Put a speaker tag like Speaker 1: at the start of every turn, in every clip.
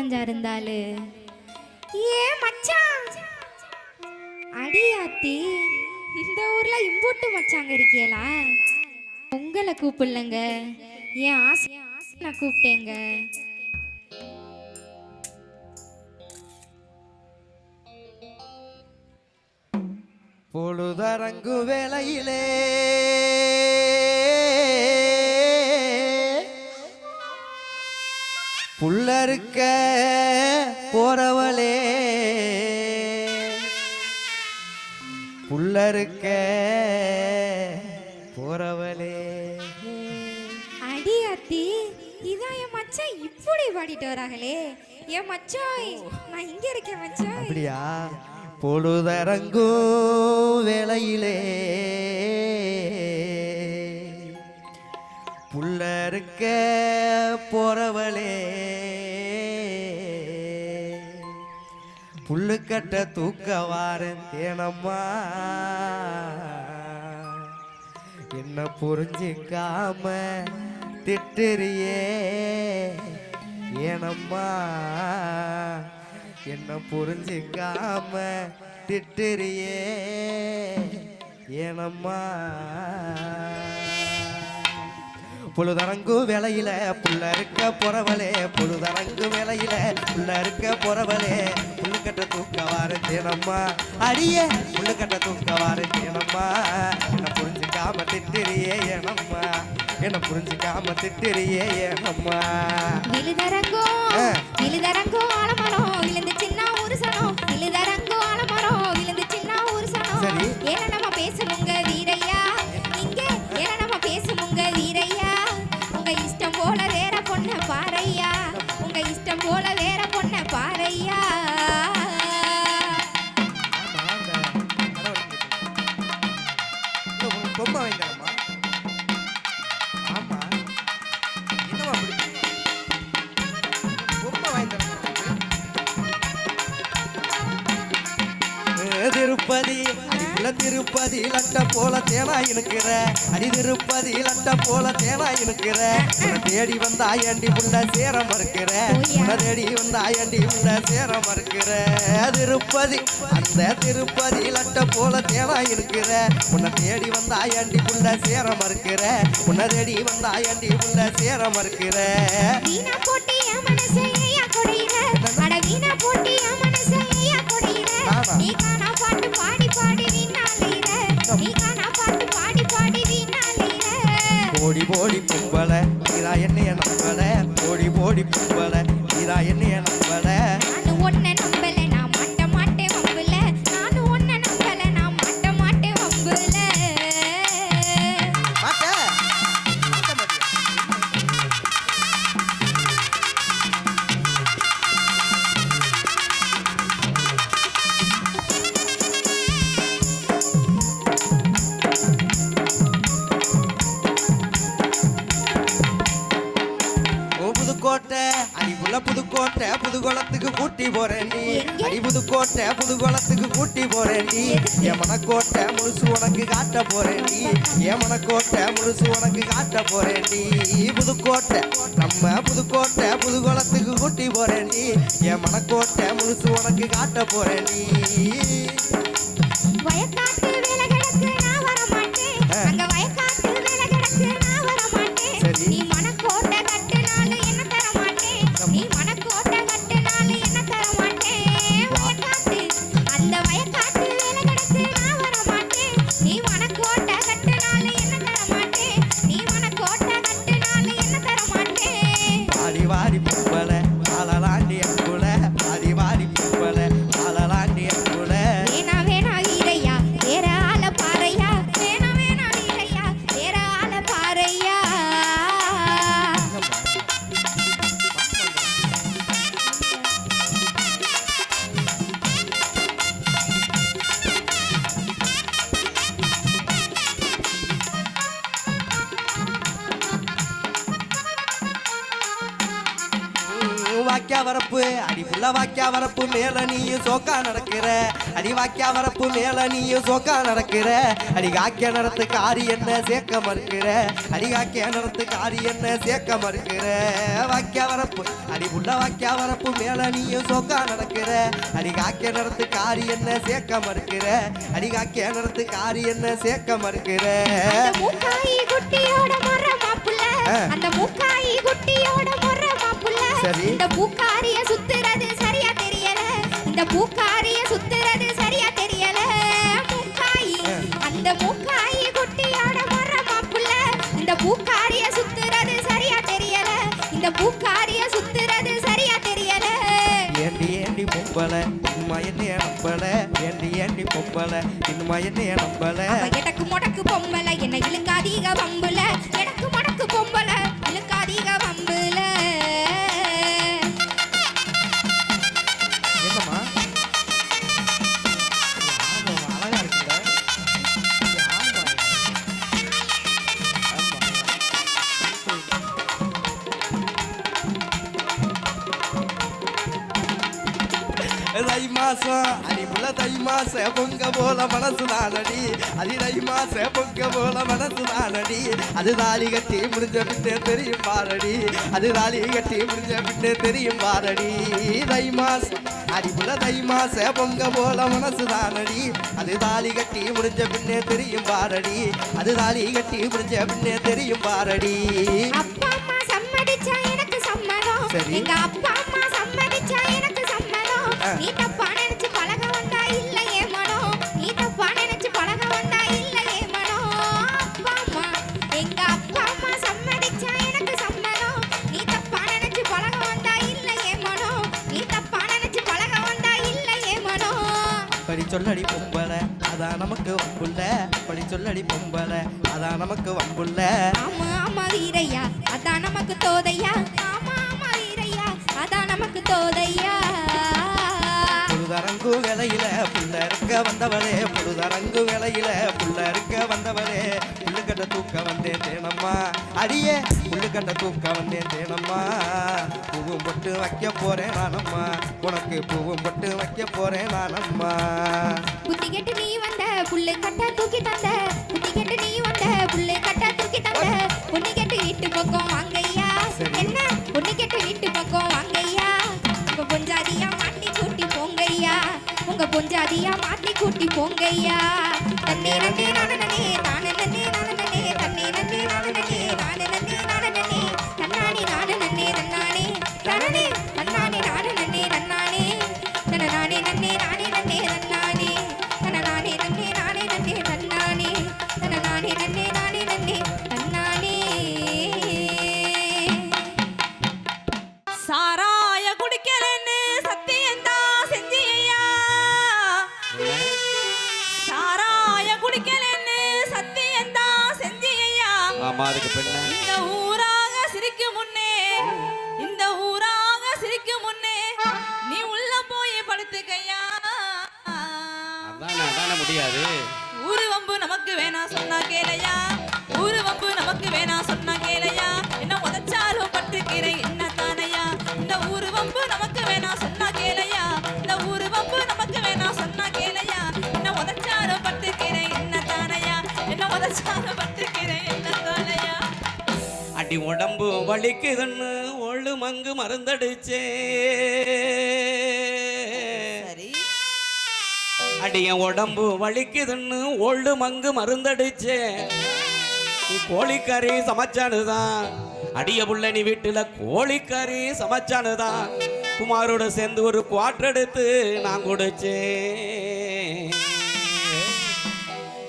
Speaker 1: எங்க இருந்தாலு ஏ மச்சான் அடியாத்தி இந்த ஊர்ல இம்போட்டு மச்சாங்க இருக்கீங்களா உங்களை கூப்பிடலங்க. என் ஆசை நான் கூப்பிட்டேங்க.
Speaker 2: பொழுதரங்கு வேளையிலே
Speaker 1: புள்ளருக்க பாடிட்டு வராங்களே. ஏ மச்சாய் நான் இங்க இருக்கேன் மச்சாய்.
Speaker 2: அப்படியா? பொழுதரங்கும் வேளையிலே. புள்ளருக்க போறவளே. புல்லுக்கட்ட தூக்க வாரன் தேனம்மா. என்ன புரிஞ்சிக்காம திட்டுறியே. ஏனம்மா என்ன புரிஞ்சிக்காம திட்டுறியே? ஏனம்மா பொழுதரங்கு வேலையில புள்ள இருக்க பொறவலே பொழுதரங்கு வேலையில புள்ள இருக்க பொறவலே புள்ளுக்கட்ட தூக்க வார தேனம்மா அடிய புல்லுக்கட்ட தூக்க வார தேனம்மா என்ன புரிஞ்சுக்காம திட்டுறியே ஏனம்மா? என்ன புரிஞ்சுக்காம திட்டுறியே ஏனம்மா திருப்பதி அடிக்குள்ள திருப்பதி லட்ட போல தேனா இருக்கிற அடி திருப்பதி லட்ட போல தேனா இருக்கிற தேடி வந்தா ஏண்டி உள்ள சேர மறுக்கிற? உன்னை தேடி வந்தா ஏண்டி உள்ள சேர மறுக்கிற? திருப்பதி அந்த திருப்பதி லட்ட போல தேனா இருக்கிற உன்னை தேடி வந்தா ஏண்டி உள்ள சேர மறுக்கிற? உன்னை தேடி வந்தா ஏண்டி உள்ள சேர மறுக்கிற?
Speaker 1: வீணா போட்டி என் மனசை போடி போடி
Speaker 2: பொம்பள நீரா என்னைய நம்பல போடி போடி பொம்பள மனக்கோட்டை புது குளத்துக்கு கூட்டி போறேன் நீ என் மனக்கோட்டை முழுசு உனக்கு காட்ட போறேன் நீ என் மனக்கோட்டை முழுசு உனக்கு காட்ட போறேன் நீ புதுக்கோட்டை நம்ம புதுக்கோட்டை புதுகுளத்துக்கு கூட்டி போறேன் நீ என் மனக்கோட்டை முழுசு உனக்கு காட்ட போறேன் நீ
Speaker 1: வயக்காட்டு
Speaker 2: வரப்பு. அடி புள்ள வாக்கியா வரப்பு மேல நீயும் சோக்கா நடக்கிற. அடி வாக்கியா வரப்பு மேல நீயும் சோக்கா நடக்கிற. அடி காக்கிய நடத்து காரி என்ன சேர்க்க மறுக்கிற. அடி காக்கிய நடத்து காரி என்ன சேர்க்க மறுக்கிற. வாக்கியா வரப்பு அடி புள்ள வாக்கியா வரப்பு மேல நீயும் சோக்கா நடக்கிற. அடி காக்கிய நடத்து காரி என்ன சேர்க்க மறுக்கிற. அடி காக்கிய நடத்து காரி என்ன சேர்க்க மறுக்கிற.
Speaker 1: அந்த மூக்காயி குட்டியோட மாப்புள்ள.
Speaker 2: ஆ.
Speaker 1: அந்த மூக்காயி குட்டியோட
Speaker 2: சரி.
Speaker 1: இந்த பூக்காரிய சுத்துறது சரியா தெரியல. இந்த பூக்காரிய சுத்துறது சரியா தெரியல. மூக்காயி. அந்த மூக்காயி குட்டியோட மொற மாப்புள்ள இந்த பூக்காரிய சுத்துறது சரியா தெரியல. இந்த பூக்காரிய சுத்துறது சரியா தெரியல.
Speaker 2: ஏண்டி ஏண்டி இன்னுமா என்ன நம்பல ஏண்டி ஏண்டி பொம்பள? இன்னுமா என்ன நம்பல
Speaker 1: அவ எடக்கு முடக்கு பொம்பளை. என்ன இழுக்காதீக வம்புல. எடக்கு முடக்கு பொம்பளை.
Speaker 2: மாச பொங்க போல மனசு நானடி அடி தை மாச பொங்க போல மனசு நானடி அது தாலி கட்டி முடிஞ்ச பின்னே தெரியும் பாரடி. அது தாலி கட்டி முடிஞ்ச பின்னே தெரியும் பாரடி. தை மாசம் அடிப்புல தை மாச பொங்க போல மனசு தானடி அது தாலி கட்டி முடிஞ்ச பின்னே தெரியும் பாரடி. அது தாலி கட்டி முடிஞ்ச பின்னே தெரியும் பாரடி.
Speaker 1: அப்பா அம்மா சம்மதிச்சா எனக்கு சம்மதம்.
Speaker 2: சரி.
Speaker 1: எங்க அப்பா அம்மா சம்மதிச்சா எனக்கு சம்மதம். நீ தப்பா
Speaker 2: சொல்லடி பொம்பள. அதான் நமக்கு வம்புள்ள படி சொல்லடி பொம்பள. அதான் நமக்கு வம்புள்ள
Speaker 1: ஆமா ஆமா வீரையா அதான் நமக்கு தோதையா. ஆமா ஆமா வீரையா அதான் நமக்கு தோதையா.
Speaker 2: புழுதரங்கு வேலையில புள்ள இருக்க வந்தவளே புழுதரங்கு வேலையில புள்ள இருக்க வந்தவளே. புள்ளுக்கட்ட தூக்க வந்தேன் தேனம்மா. அடியே புள்ளுக்கட்ட தூக்க வந்தேன் தேனம்மா. பூவும் பொட்டு வைக்க போறேன் நானம்மா. உனக்கு பூவும் பொட்டு வைக்க போறேன் நானம்மா.
Speaker 1: புத்தி கெட்டு நீ வந்த புள்ளை கட்ட தூக்கி தந்த. புத்தி கெட்டு நீ வந்த புள்ளை கட்ட தூக்கி தந்த. பொண்ணு கெட்டு வீட்டு பக்கம் வாங்கய்யா.
Speaker 2: சரி.
Speaker 1: என்ன? உங்க பொஞ்சாதியா மாத்தி கூட்டி போங்கய்யா.
Speaker 3: தண்ணீர் தானே முடியாது.
Speaker 4: ஊரு வம்பு நமக்கு வேணாம் சொன்னா கேளையா? ஊரு வம்பு நமக்கு வேணாம் சொன்னா கேளையா? என்ன உதச்சாலும் பட்டுக்கிறேன் என்ன தானையா இந்த ஊரு வம்பு நமக்கு வேணாம் சொன்னா கேளையா? இந்த ஊரு வம்பு நமக்கு வேணாம் சொன்னா கேளையா? என்ன உதச்சாலும் பட்டுக்கிறேன் என்ன தானையா என்ன உதச்சாலும் பட்டுக்கிறேன் என்ன தானையா
Speaker 3: அடி உடம்பு வலிக்குதுன்னு ஒழு மங்கு மருந்தடிச்சே. அடிய உடம்பு வலிக்குதுன்னு ஓல்டு மங்கு மருந்தடிச்சே. நீ கோழிக்கறி சமைச்சானுதான். அடிய புள்ள நீ வீட்டுல கோழிக்கறி சமைச்சானுதான். குமாரோட சேர்ந்து ஒரு குவாட்டர் எடுத்து நான் குடிச்சேன்.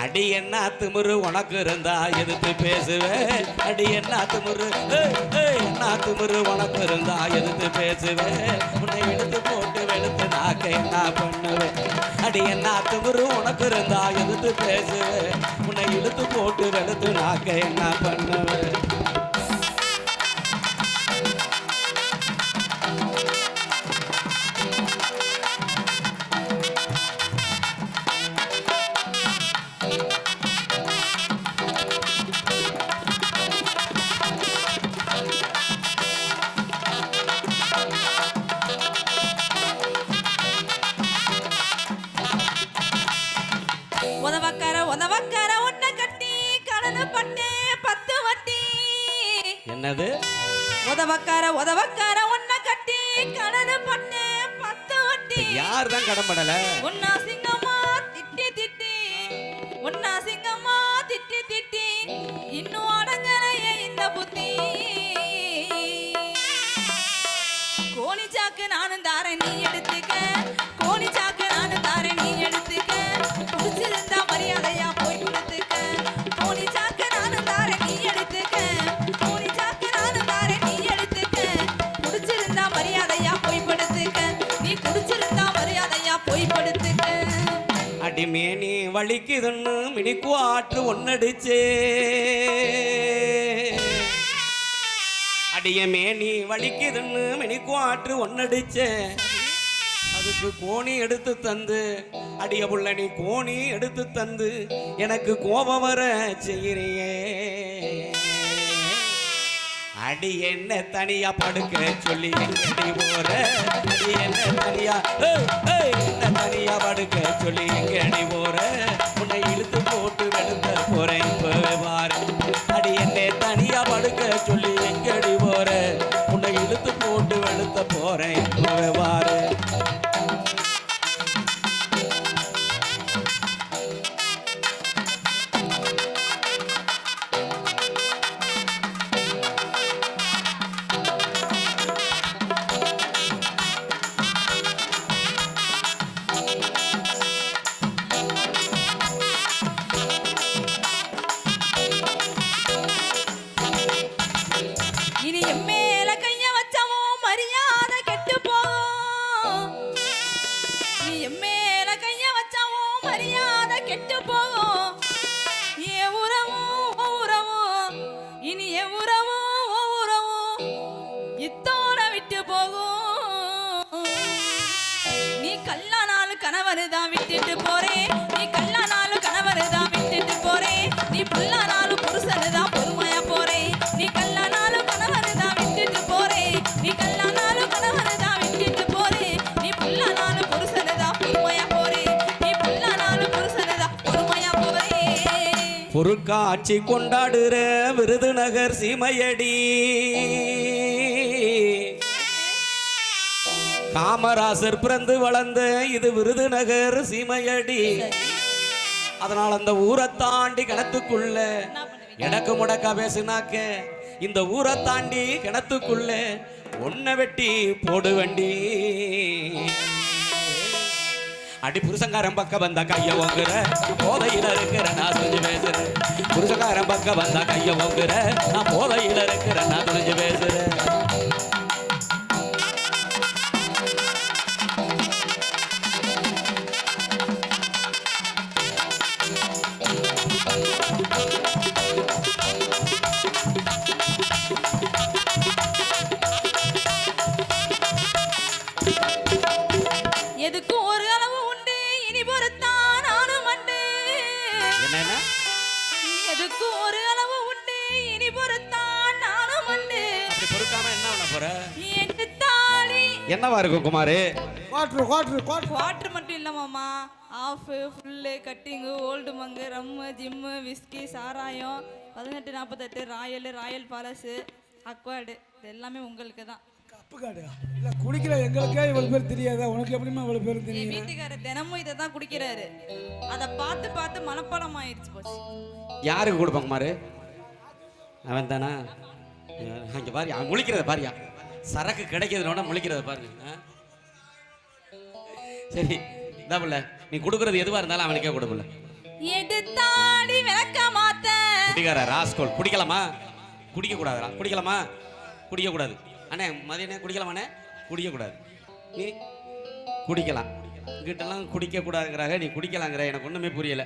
Speaker 3: அடி என்ன திமிரு உனக்கு இருந்தா எதிர்த்து பேசுவேன் அடி என்ன திமிரு என்ன திமிரு உனக்கு இருந்தா எதிர்த்து பேசுவேன் உன்னை எடுத்து போட்டு வெளுத்து நாக்க என்ன பண்ணுவேன் அடி என்ன திமிரு உனக்கு இருந்தா எதிர்த்து பேசுவேன். உன்னை இழுத்து போட்டு வெளுத்து நாக்க என்ன பண்ணுவேன்? என்னது?
Speaker 4: உதவக்கார உதவக்கார உன்னை கட்டி கடனு பண்ணே பத்து வட்டி
Speaker 3: யார் தான் கடன் படல
Speaker 4: உன்னா
Speaker 3: வலிக்குதுன்னு மினிக்கு ஆற்று ஒன்னடிச்சே அடிய நீ வலிக்குதுன்னு மினிக்கு ஆற்று ஒன்னடிச்சே அதுக்கு கோணி எடுத்து தந்து அடிய புள்ள நீ கோணி எடுத்து தந்து எனக்கு கோபம் வர செய்கிறியே அடி என்ன தனியா படுக்க சொல்லி எங்கடி போற? அடி என்ன தனியா என்ன தனியா படுக்க சொல்லி எங்கடி போற? உன்னை இழுத்து போட்டு வெளுத்த போறேன் இப்பவே அடி என்ன தனியா படுக்க சொல்லி எங்கடி போற? உன்னை இழுத்து போட்டு வெளுத்த போறேன்
Speaker 4: போகும். என் உறவும் உறவும் இனி என் உறவும் உறவும் இத்தோட விட்டு போகும். நீ கல்லா நாள் தான்
Speaker 3: பொருட்காட்சி கொண்டாடுற விருதுநகர் சீமையடி. காமராசர் பிறந்து வளர்ந்த இது விருதுநகர் சீமையடி. அதனால் அந்த ஊரை தாண்டி கிணத்துக்குள்ள எனக்கு முடக்கா பேசுனாக்க இந்த ஊரை தாண்டி கிணத்துக்குள்ள ஒன்ன வெட்டி போடு வண்டி அடி புருஷங்காரன் பக்கம் வந்தா கைய ஓங்குற. போதையில இருக்கிற நான் துணிஞ்சு பேசுறேன் புருஷங்காரன் பக்கம் வந்தா கைய ஓங்குற. நான் போதையில இருக்கிற நான் துணிஞ்சு பேசுறேன்
Speaker 4: எதுக்கும் ஒரு
Speaker 3: என்னன்னா
Speaker 4: எதுக்கும் ஒரு அளவு உண்டு? இனி பொறுத்தான் நானும்
Speaker 3: அப்படி பொறுக்காம என்ன பண்ண போற?
Speaker 4: எட்டு தாலி.
Speaker 3: என்னவா இருக்கும் குமாரு?
Speaker 5: குவாட்ரு குவாட்ரு குவாட்ரு.
Speaker 4: வாட்டர் மட்டும் இல்லை மாமா. Half full cutting Old Monk rum gym whisky சாராயம் பதினெட்டு நாற்பத்தெட்டு ராயல் ராயல் பாலஸு அக்வார்டு இது எல்லாமே உங்களுக்கு தான்
Speaker 5: காடு இல்லை குடிக்கிற எங்களுக்கே இவ்வளோ பேர் தெரியாதா? உனக்கு எப்படிமா இவ்வளோ பேர்
Speaker 4: என்
Speaker 5: தெரியும்
Speaker 4: வீட்டுக்காரர் தினமும் இதை தான் குடிக்கிறாரு. அதை பார்த்து பார்த்து மனப்பாடம் ஆயிடுச்சு போச்சு.
Speaker 3: யாருக்கு கொடுப்பாங்க அவன் தானா? அங்கே பாரு அவன் முழிக்கிறத பாரியா சரக்கு கிடைக்கிறதுனோட முழிக்கிறத பாருங்க ஆ? சரி இதாப்புல நீ கொடுக்கறது எதுவா இருந்தாலும் அவனுக்கே கொடுப்பல
Speaker 4: எடுத்தாடி விளக்க மாத்த
Speaker 3: குடிக்கார ராஸ்கோல். குடிக்கலாமா? குடிக்க கூடாதுடா குடிக்கலாமா? குடிக்க கூடாது அண்ணே மதியானே குடிக்கலாமாண்ணே? குடிக்கக்கூடாது. நீ குடிக்கலாம். இங்கிட்டலாம் குடிக்கக்கூடாதுங்கிறாங்க நீ குடிக்கலாங்கிற எனக்கு ஒன்றுமே புரியல.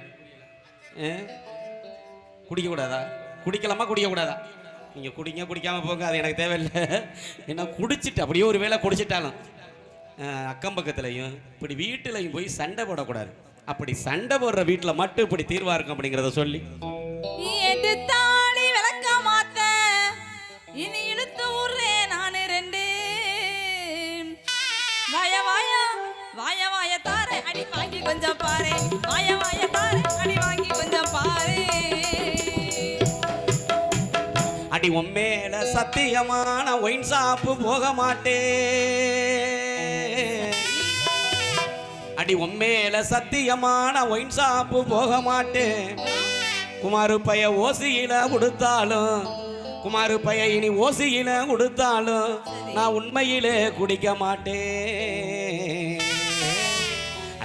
Speaker 3: குடிக்கக்கூடாதா? குடிக்கலாமா குடிக்க நீங்கள் குடிங்க குடிக்காமல் போங்க அது எனக்கு தேவையில்லை. ஏன்னா குடிச்சிட்டு அப்படியே ஒரு வேளை குடிச்சிட்டாலும் அக்கம் பக்கத்துலையும் இப்படி வீட்டிலையும் போய் சண்டை போடக்கூடாது. அப்படி சண்டை போடுற வீட்டில் மட்டும் இப்படி தீர்வாக இருக்கும் அப்படிங்கிறத சொல்லி.
Speaker 4: வாய வாய தாரே அடி வாங்கி கொஞ்சம் பாரு. வாய வாய தாரே அடி வாங்கி கொஞ்சம் பாரு.
Speaker 3: அடி உண்மையில சத்தியமான ஒயின் சாப்பு போக மாட்டே. அடி உண்மையில சத்தியமான ஒயின் சாப்பு போக மாட்டேன் குமாரு பைய ஓசியில கொடுத்தாலும் குமாரு பைய இனி ஓசியில கொடுத்தாலும் நான் உண்மையிலே குடிக்க மாட்டேன்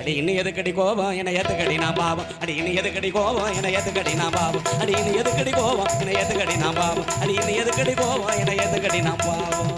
Speaker 3: அடி இன்னும் எதுக்கடி கோபம் என ஏத்துக்கடி நான் பாவம்? அடி இன்னும் எதுக்கடி கோபம் என ஏத்துக்கடி நான் பாவம்? அடி இன்னும் எதுக்கடி கோபம் என ஏத்துக்கடி நான் பாவம்? அடி இன்னும் எதுக்கடி கோபம் என ஏத்துக்கடி நான் பாவம்?